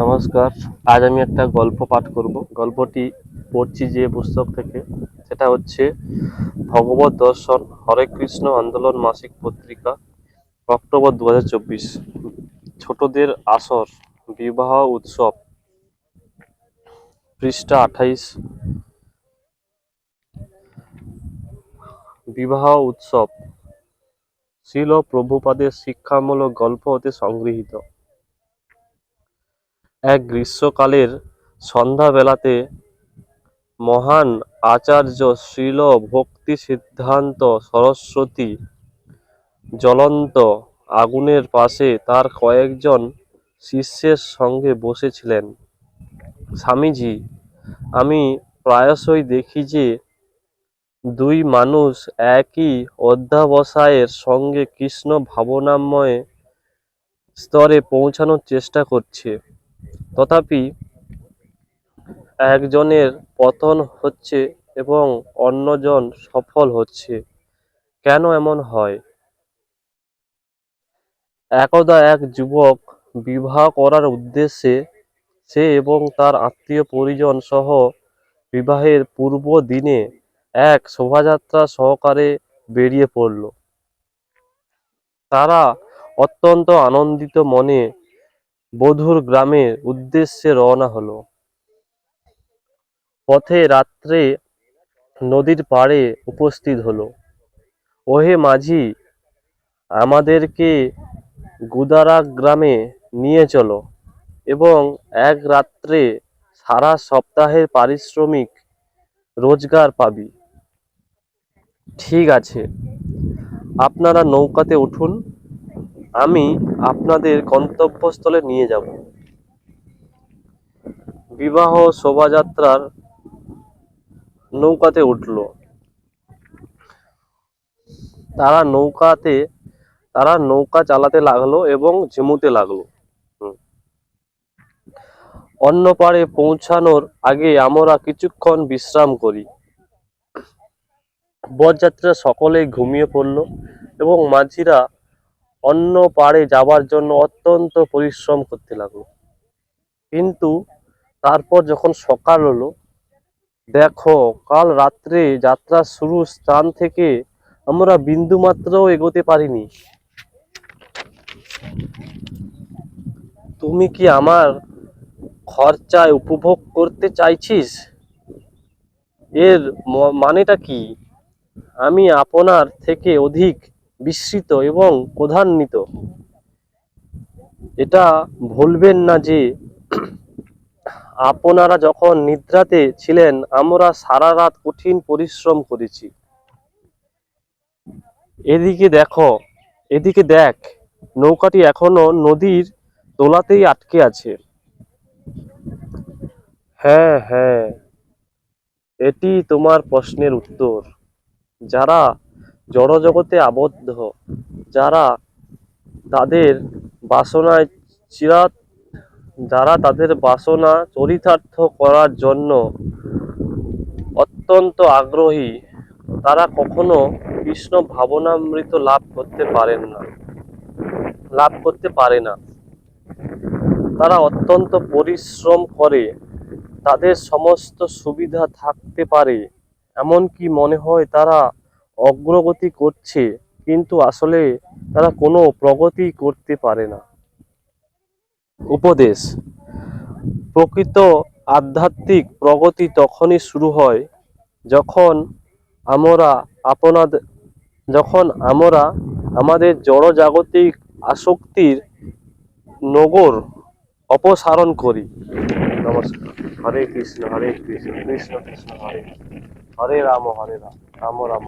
নমস্কার। আজ আমি একটা গল্প পাঠ করব। গল্পটি পড়ছি যে পুস্তক থেকে। সেটা হচ্ছে ভগবত দর্শন, হরে কৃষ্ণ আন্দোলন মাসিক পত্রিকা, অক্টোবর দু হাজার চব্বিশ। ছোটদের আসর, বিবাহ উৎসব, পৃষ্ঠা আঠাইশ। বিবাহ উৎসব, শিল প্রভুপাদের শিক্ষামূলক গল্প হতে সংগৃহীত। এক গ্রীষ্মকালের সন্ধ্যাবেলাতে মহান আচার্য শ্রীল ভক্তি সিদ্ধান্ত সরস্বতী জ্বলন্ত আগুনের পাশে তার কয়েকজন শিষ্যের সঙ্গে বসেছিলেন। স্বামীজি, আমি প্রায়শই দেখি যে দুই মানুষ একই অধ্যাবসায়ের সঙ্গে কৃষ্ণ ভাবনাময় স্তরে পৌঁছানোর চেষ্টা করছে। তথাপি একজনের পতন হচ্ছে এবং অন্যজন সফল হচ্ছে। কেন এমন হয়? একদা এক যুবক বিবাহ করার উদ্দেশ্যে সে এবং তার আত্মীয় পরিজন সহ বিবাহের পূর্ব দিনে এক শোভাযাত্রা সহকারে বেরিয়ে পড়ল। তারা অত্যন্ত আনন্দিত মনে বধুর গ্রামের উদ্দেশ্যে রওনা হলো। পথে রাত্রে নদীর পাড়ে উপস্থিত হলো। ওহে মাঝি, আমাদেরকে গুদারা গ্রামে নিয়ে চলো এবং এক রাত্রে সারা সপ্তাহের পারিশ্রমিক রোজগার পাবি। ঠিক আছে, আপনারা নৌকাতে উঠুন। আমি আপনাদের গন্তব্যস্থলে নিয়ে যাব। বিবাহ শোভাযাত্রার নৌকাতে উঠল। তারা নৌকাতে, তারা নৌকা চালাতে লাগল এবং ঝিমুতে লাগল। অন্য পাড়ে পৌঁছানোর আগে আমরা কিছুক্ষণ বিশ্রাম করি। বরযাত্রীরা সকলেই ঘুমিয়ে পড়ল এবং মাঝিরা অন্য পাড়ে যাবার জন্য অত্যন্ত পরিশ্রম করতে লাগল। কিন্তু তারপর যখন সকাল হলো, দেখো, কাল রাত্রে যাত্রা শুরু স্থান থেকে আমরা বিন্দু মাত্রও এগোতে পারিনি। তুমি কি আমার খরচায় উপভোগ করতে চাইছিস? এর মানেটা কি? আমি আপনার থেকে অধিক বিস্মিত এবং ক্রধান্বিত। এটা ভুলবেন না যে আপনারা যখন নিদ্রাতে ছিলেন, আমরা সারা রাত কঠিন পরিশ্রম করেছি। এদিকে দেখো, এদিকে দেখ, নৌকাটি এখনও নদীর তোলাতেই আটকে আছে। হ্যাঁ হ্যাঁ এটি তোমার প্রশ্নের উত্তর। যারা জড়জগতে আবদ্ধ, যারা তাদের বাসনায় চিরাত যারা তাদের বাসনা চরিতার্থ করার জন্য অত্যন্ত আগ্রহী, তারা কখনো কৃষ্ণ ভাবনামৃত লাভ করতে পারেন না, লাভ করতে পারে না। তারা অত্যন্ত পরিশ্রম করে, তাদের সমস্ত সুবিধা থাকতে পারে, এমনকি মনে হয় তারা অগ্রগতি করছে, কিন্তু আসলে তারা কোনো প্রগতি করতে পারে না। উপদেশ, প্রকৃত আধ্যাত্মিক প্রগতি তখনই শুরু হয় যখন আমরা আপনাদের যখন আমরা আমাদের জড়জাগতিক আসক্তির নগর অপসারণ করি। নমস্কার। হরে কৃষ্ণ হরে কৃষ্ণ কৃষ্ণ কৃষ্ণ, হরে হরে রাম হরে রাম। রাম রাম।